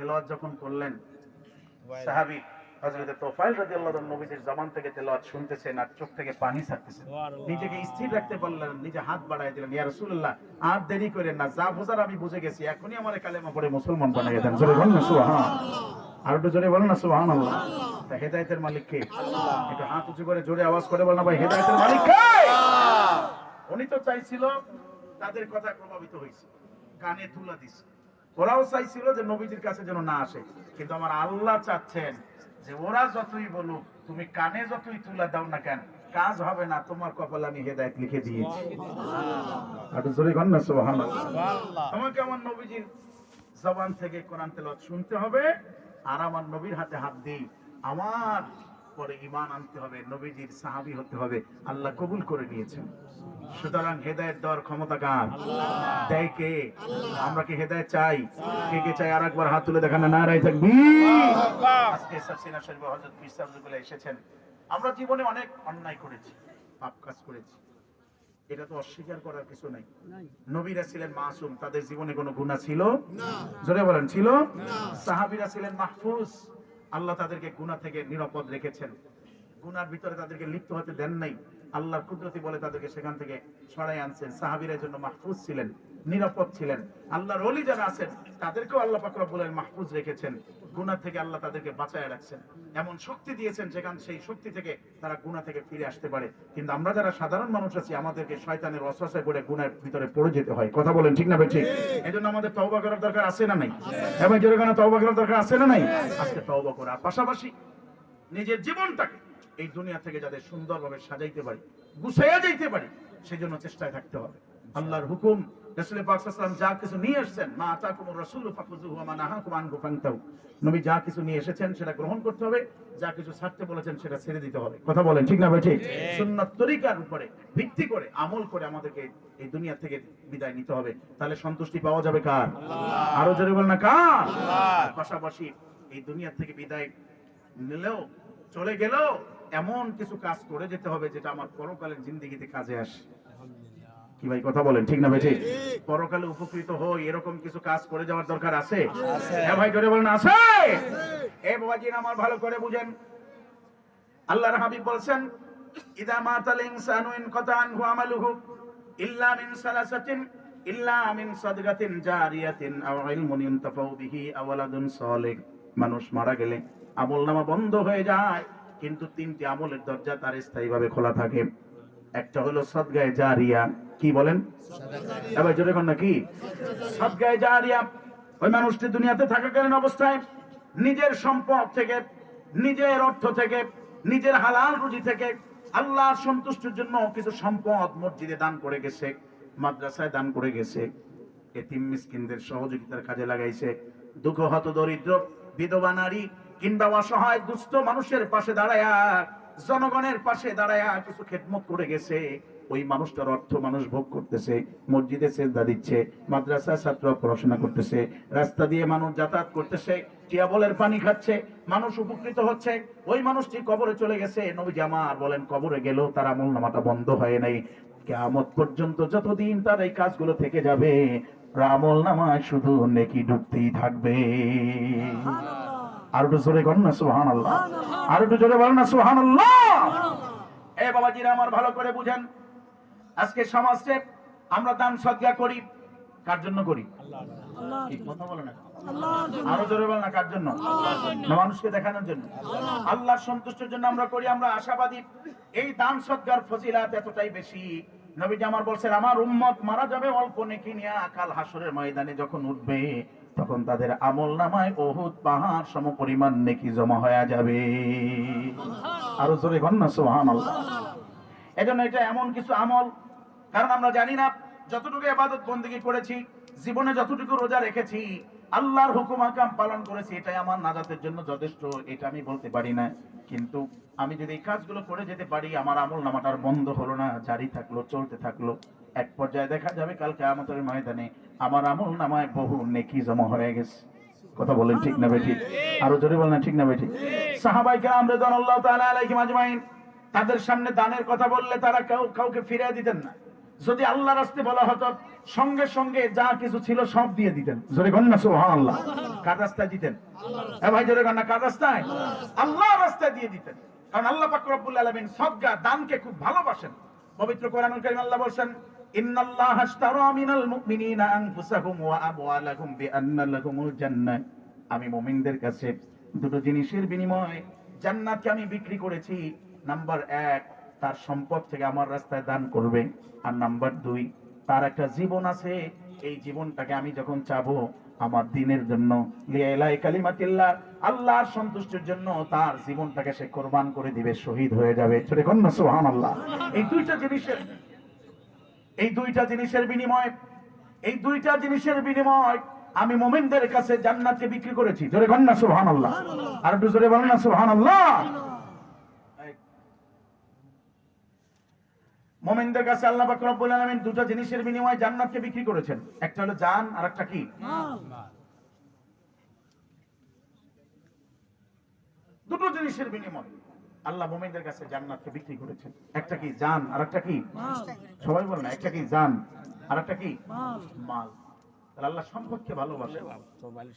তেলাওয়াত যখন করলেন সাহাবী তোফাইল নবীজির জবান থেকে তেলাওয়াত শুনতেছেন আর চোখ থেকে পানি ছাড়তেছেন। নিজেকে স্থির রাখতে পারলেন নিজে হাত বাড়ায় দিলেন ইয়া রাসূলুল্লাহ আর দেরি করেন না যা বোঝার আমি বুঝে গেছি এখনই আমার কালেমা পড়ে মুসলমান বানিয়ে দেন। জোরে বলেন না সুবহান আর একটু জোরে বলেন না সুবহানাল্লাহ। তা হেদায়েতের মালিক কে? একটু হাত উঁচু করে জোরে আওয়াজ করে বলেন না ভাই হেদায়েতের মালিক কে? উনি তো চাইছিল তাদের কথা প্রভাবিত হয়েছে কানে তুলা দিছে। ওরাও চাইছিল যে নবীজির কাছে যেন না আসে। কিন্তু আমার আল্লাহ চাচ্ছেন যে ওরা যতই বলুক তুমি কানে যতই তুলে দাও না কেন কাজ হবে না তোমার কপালে আমি হেদায়েত লিখে দিয়েছি। তোমাকে আমার নবীজির জবান থেকে কোরআন তেলাওয়াত শুনতে হবে আর আমার নবীর হাতে হাত দিই। আমার পরে ঈমান আনতে হবে নবীজির সাহাবী হতে হবে আল্লাহ কবুল করে নিয়েছেন। সুতরাং হেদায়েত দেওয়ার ক্ষমতা কার? দেয় কে? আমরা কি হেদায়েত চাই? কে কে চাই? আর একবার হাত তুলে দেখানো না রাই থাকবি। আজকে সাসিনা শরীফ হযরত পীর সাহেব এসেছেন। আমরা জীবনে অনেক অন্যায় করেছি পাপ কাজ করেছি। এটা তো অস্বীকার করার কিছু নাই। নবীরা ছিলেন মাসুম তাদের জীবনে কোনো গুনাহ ছিল? না। জোরে বলেন ছিল? সাহাবীরা ছিলেন মাহফুজ। আল্লাহ তাদেরকে গুণা থেকে নিরাপদ রেখেছেন। গুনার ভিতরে তাদেরকে লিপ্ত হতে দেন নাই। আল্লাহর কুদরতি বলে তাদেরকে সেখান থেকে সরাই আনছেন। সাহাবিরের জন্য মাহফুজ ছিলেন, নিরাপদ ছিলেন। আল্লাহর অলি যারা আছেন, তাদেরকেও আল্লাহ পাক রব্বুল মাহফুজ রেখেছেন। গুনাহ থেকে আল্লাহ তাদেরকে বাঁচায় রাখছেন। এমন শক্তি দিয়েছেন যেখান সেই শক্তি থেকে তারা গুনাহ থেকে ফিরে আসতে পারে। কিন্তু আমরা যারা সাধারণ মানুষ আছি, আমাদেরকে শয়তানের ওয়াসওয়াসায় করে গুনাহের ভিতরে পড়ে যেতে হয়। কথা বলেন ঠিক না ভাই, ঠিক? এজন্য আমাদের তওবা করার দরকার আছে না নাই? এবং জোরে কোনো তওবা করার দরকার আছে না নাই? আজকে তওবা করা পাশাপাশি নিজের জীবনটাকে এই দুনিয়া থেকে যাতে সুন্দরভাবে সাজাইতে পারি, গুছাইয়া যাইতে পারি সেই জন্য চেষ্টায় থাকতে হবে। আল্লাহর হুকুম রাসূল পাক সাল্লাল্লাহু আলাইহি ওয়াসাল্লাম যা কিছু নিয়ে এসেছেন মা রাসূলু মা নাহাকুম আনহু ফান্তাহু নবী যা কিছু নিয়ে এসেছেন সেটা গ্রহণ করতে হবে যা কিছু ছাড়তে বলেছেন সেটা ছেড়ে দিতে হবে। কথা বলেন ঠিক না ভাই ঠিক? সুন্নাত তরিকার উপরে ভিত্তি করে আমল করে আমাদেরকে এই দুনিয়া থেকে বিদায় নিতে হবে। তাহলে সন্তুষ্টি পাওয়া যাবে কার? আরও জোরে বলেন না কার? পাশাপাশি এই দুনিয়া থেকে বিদায় নিলেও চলে গেলেও এমন কিছু কাজ করে যেতে হবে যেটা আমার পরকালের জিন্দিগিতে কাজে আসে। কি ভাই কথা বলেন ঠিক না ভাই ঠিক? পরকালে উপকৃত হই এরকম কিছু কাজ করে যাওয়ার দরকার আছে? হ্যাঁ ভাই জোরে বলেন আছে? এ বাবাজি আমার ভালো করে বুঝেন। আল্লাহর হাবিব বলছেন ইদা মাতাল ইনসানু ইন আনহু আমালুহু ইল্লা মিন সালাসাতিন ইল্লা মিন সাদগাতিন জারিয়াতিন আও ইলমুন ইনতাফাউ বিহি আও ওয়ালাদুন সালিহ। মানুষ মারা গেলে আমলনামা বন্ধ হয়ে যায় কিন্তু তিনটি আমলের দরজা তার স্থায়ীভাবে খোলা থাকে। একটা হলো সদগায়ে জারিয়া কি বলেন? এবার জোরে কন না, কি? সদগায়ে জারিয়া ওই মানুষটি দুনিয়াতে থাকাকালীন অবস্থায় নিজের সম্পদ থেকে, নিজের অর্থ থেকে, নিজের হালাল রুজি থেকে আল্লাহর সন্তুষ্টির জন্য কিছু সম্পদ মসজিদে দান করে গেছে, মাদ্রাসায় দান করে গেছে। এতিম মিসকিনদের সহযোগিতার কাজে লাগাইছে। দুঃখ হত, দরিদ্র, বিধবা নারী কিংবা অসহায় দুস্থ মানুষের পাশে দাঁড়ায়া, জনগণের পাশে দাঁড়ায়া কিছু খেদমত করে গেছে। ওই মানুষটার অর্থ মানুষ ভোগ করতেছে, মসজিদে সেজদা দিচ্ছে, মাদ্রাসার ছাত্র পড়াশোনা করতেছে, রাস্তা দিয়ে মানুষ যাতায়াত করতেছে, টিয়াবলের পানি খাচ্ছে, মানুষ উপকৃত হচ্ছে, ওই মানুষটি কবরে চলে গেছে। নবী জামার বলেন, কবরে গেলেও তার আমল নামাটা বন্ধ হয় নাই। কেয়ামত পর্যন্ত যতদিন তার এই কাজগুলো থেকে যাবে আমল নামায় শুধু নেকি ঢুকতেই থাকবে। আর একটু জোরে কর না সুহান আল্লাহ আর একটু জোরে বল না সুহান আল্লাহ এ বাবাজিরা আমার ভালো করে বুঝেন আজকে সমাজে আমরা দান সজ্ঞা করি। কার জন্য করি? কথা বলে না। আরও জোরে বল না কার জন্য? মানুষকে দেখানোর জন্য। আল্লাহর সন্তুষ্টির জন্য আমরা করি আমরা আশাবাদী। এই দান সজ্ঞার ফজিলাত এতটাই বেশি। নবীজি আমার বলছেন আমার উম্মত মারা যাবে অল্প নেকি নিয়ে কাল হাসরের ময়দানে যখন উঠবে তখন তাদের আমল নামায় বহুত পাহাড় সম পরিমাণ নেকি জমা হয়ে যাবে। আরও জোরে কন না সুবহানাল্লাহ। এজন্য এটা এমন কিছু আমল। কারণ আমরা জানি না, যতটুকু আবাদত বন্দিগি করেছি, জীবনে যতটুকু রোজা রেখেছি, আল্লাহর হুকুম আকাম পালন করেছি, এটাই আমার নাজাতের জন্য যথেষ্ট, এটা আমি বলতে পারি না। কিন্তু আমি যদি এই কাজগুলো করে যেতে পারি, আমার আমল নামাটার বন্ধ হলো না, জারি থাকল, চলতে থাকল, এক পর্যায়ে দেখা যাবে কালকে আমাদের ময়দানে আমার আমল নামায় বহু নেকি জমা হয়ে গেছে। কথা বলেন ঠিক না বেঠিক আরও জোরে বলেন ঠিক না বেঠিক সাহাবাইকে আমরা আল্লাহ তাআলা আলাইহিম আজমাইন তাদের সামনে দানের কথা বললে তারা কেউ কাউকে ফিরিয়ে দিতেন না। যদি আল্লাহ রাস্তে বলা হতো, সঙ্গে সঙ্গে যা কিছু ছিল সব দিয়ে দিতেন। জোরে কন্যা সুবহানাল্লাহ। কার রাস্তায় দিতেন? ভাই, জোরে কন্যা কার রাস্তায়? আল্লাহ রাস্তায় দিয়ে দিতেন। কারণ আল্লাহ পাক রব্বুল আলামিন সদকা দানকে খুব ভালোবাসেন। পবিত্র কোরআনুল কারীম আল্লাহ বলেন ইন্নাল্লাহ আশতারা মিনাল মুমিনিনা আনফুসাহুম ওয়া আমওয়ালাহুম বিআন্না জান্নাহ। আমি মুমিনদের কাছে দুটো জিনিসের বিনিময়ে জান্নাতকে আমি বিক্রি করেছি। নাম্বার এক, তার সম্পদ থেকে আমার রাস্তায় দান করবে। আর নাম্বার দুই, তার একটা জীবন আছে, এই জীবনটাকে আমি যখন চাবো আমার দিনের জন্য। কালিমাতিল্লাহ আল্লাহর সন্তুষ্টির জন্য তার জীবনটাকে সে কোরবান করে দিবে, শহীদ হয়ে যাবে। ছোটে কন্যা সুহান আল্লাহ এই দুইটা জিনিসের, এই দুইটা জিনিসের বিনিময়, এই দুইটা জিনিসের বিনিময় আমি মোমেনদের কাছে জান্নাতকে বিক্রি করেছি। জোরে কন্যা সুহান আল্লাহ আর একটু জোরে বলেন না সুহান আল্লাহ মোমেনদের কাছে আল্লাহ পাক রব্বুল আলামিন দুটো জিনিসের বিনিময়ে জান্নাতকে বিক্রি করেছেন। একটা হলো জান আর একটা কি? দুটো জিনিসের বিনিময় আল্লাহ মোমেনদের কাছে জান্নাতকে বিক্রি করেছেন। একটা কি? জান আর একটা কি? সবাই বলেন একটা কি? জান আর একটা কি? মাল। আল্লাহ সম্পদকে ভালোবাসে। মোমেন